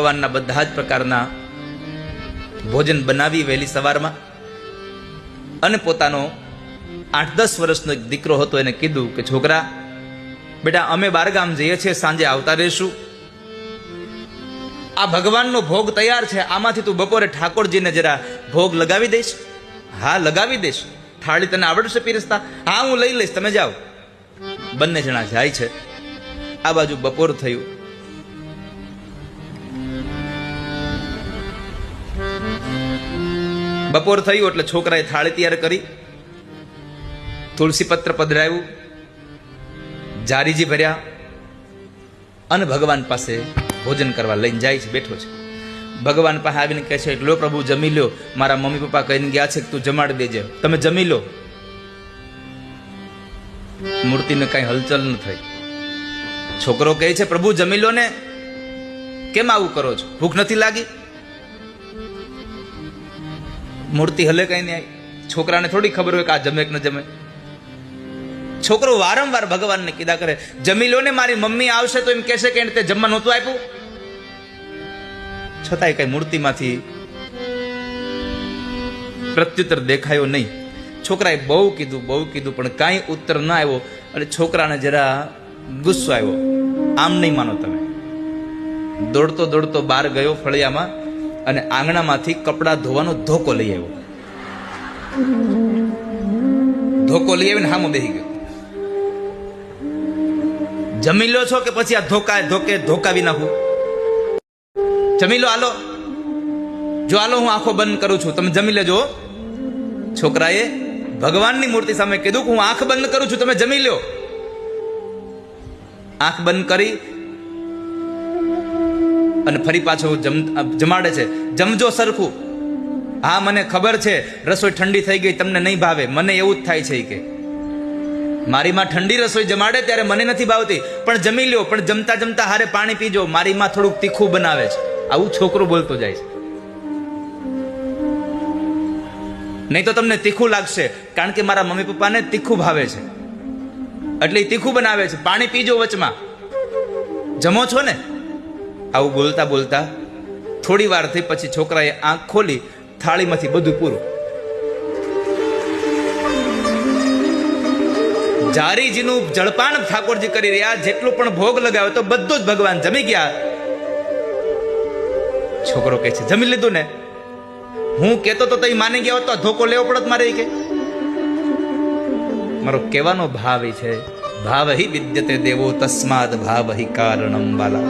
ભગવાનના બધા જ પ્રકારના ભોજન બનાવી વહેલી સવારમાં અને પોતાનો આઠ દસ વર્ષનો એક દીકરો હતો એને કીધું કે, છોકરા, બેટા, અમે બારગામ જઈએ છીએ, સાંજે આવતા રહીશું. આ ભગવાનનો ભોગ તૈયાર છે, આમાંથી તું બપોરે ઠાકોરજીને જરા ભોગ લગાવી દઈશ. હા, લગાવી દઈશ. થાળી તને આવડશે પીરસતા? હા, હું લઈ લઈશ, તમે જાઓ. બંને જણા જાય છે. આ બાજુ બપોર થયું. બપોર થયું એટલે છોકરાએ થાળી તૈયાર કરી. તુલસી પત્ર પધરાવ્યું. જારીજી ભર્યા. અને ભગવાન પાસે ભોજન કરવા લઈને જાય છે, બેઠો છે. ભગવાન પાસે આવીને કહે છે, લો પ્રભુ, જમી લો મારા મમ્મી પપ્પા કહીને ગયા છે કે તું જમાડી દેજે. તમે જમી લો. મૂર્તિને કઈ હલચલ ન થઈ. છોકરો કહે છે, પ્રભુ, જમી લો ને. કેમ આવું કરો છો? ભૂખ નથી લાગી? મૂર્તિ હલે કઈ નહીં છોકરાને થોડી ખબર હોય કે આ જમે કે ન જમે. છોકરો વારંવાર ભગવાનને કીધા કરે, જમી લો ને, મારી મમ્મી આવશે તો એમ કહેશે કે એને તે જમવા નહોતું આપ્યું. છતાંય કઈ મૂર્તિમાંથી પ્રત્યુત્તર દેખાયો નહીં. છોકરાએ બહુ કીધું બહુ કીધું, પણ કાંઈ ઉત્તર ન આવ્યો અને છોકરાને જરા ગુસ્સો આવ્યો. આમ નહીં માનો તમે. દોડતો દોડતો બહાર ગયો ફળિયામાં. અને આંગણામાંથી કપડાં ધોવાનો ધોકો લઈ આવ્યો. ધોકો લઈ આવીને હામો બેસી ગયો. જમી લો છો કે પછી આ ધોકા ધોકે ધોકાવી નાખું? જમી લો આલો જો આલો હું આંખો બંધ કરું છું. તમે જમી લેજો છોકરાએ ભગવાનની મૂર્તિ સામે કીધું કે હું આંખ બંધ કરું છું. તમે જમી લો આંખ બંધ કરી અને ફરી પાછો જમ જમાડે છે. જમજો સરખું. હા, મને ખબર છે. રસોઈ ઠંડી થઈ ગઈ, તમને નહીં ભાવે. મને એવું જ થાય છે કે. મારી માં ઠંડી રસોઈ જમાડે ત્યારે મને નથી ભાવતી. પણ જમી લ્યો, પણ જમતા જમતા હારે પાણી પીજો. મારી માં થોડુંક તીખું બનાવે છે. આવું છોકરો બોલતો જાય છે. નહીં તો તમને તીખું લાગશે. કારણ કે મારા મમ્મી પપ્પાને તીખું ભાવે છે. એટલે તીખું બનાવે છે. પાણી પીજો વચમાં. જમો છો ને? આવું બોલતા બોલતા થોડી વાર થઈ પછી છોકરાએ આંખ ખોલી, થાળીમાંથી બધું પૂરું. જારીજીનું જળપાન ઠાકોરજી કરી રહ્યા, જેટલું પણ ભોગ લગાવ્યો તો બધું જ ભગવાન જમી ગયા. છોકરો કહે છે, જમી લીધું ને? હું કેતો તો તઈ માની ગયા તો ધોકો લેવો પડત મારે કે. મારો કહેવાનો ભાવ ઈ છે ભાવ હિ વિદ્યતે દેવો તસ્માદ ભાવ હિ કારણમ વાલા